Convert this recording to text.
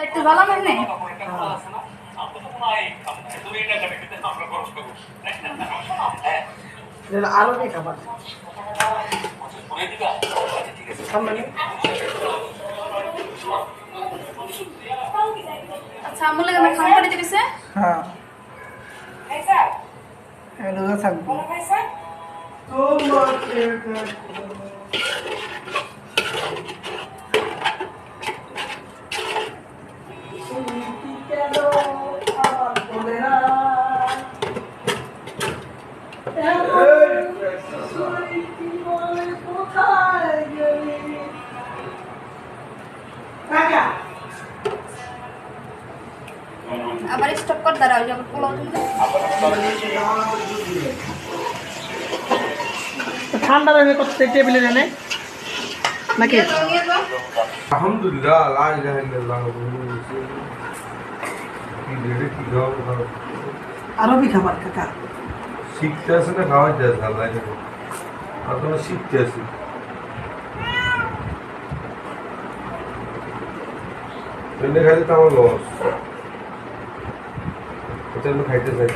একটু ভালো মানে যেন আরও নেই খাবার? আচ্ছা আমুল লাগে আমার খাওয়া করে দিবিছে হ্যাঁ। থাকবে। আবার স্টপ কর দাঁড়াও তুমি ঠান্ডা লাগে কত টেবিলে এনে নাকি? আলহামদুলিল্লাহ লা ইলাহা ইল্লাল্লাহ আরবি খাবার কাকা। শিখতে আসে না খাওয়াইতে আসে আল্লাহ আর তোমরা শিখতে আসি খাইলে তো আমার লস। এটা আমি খাইতে চাই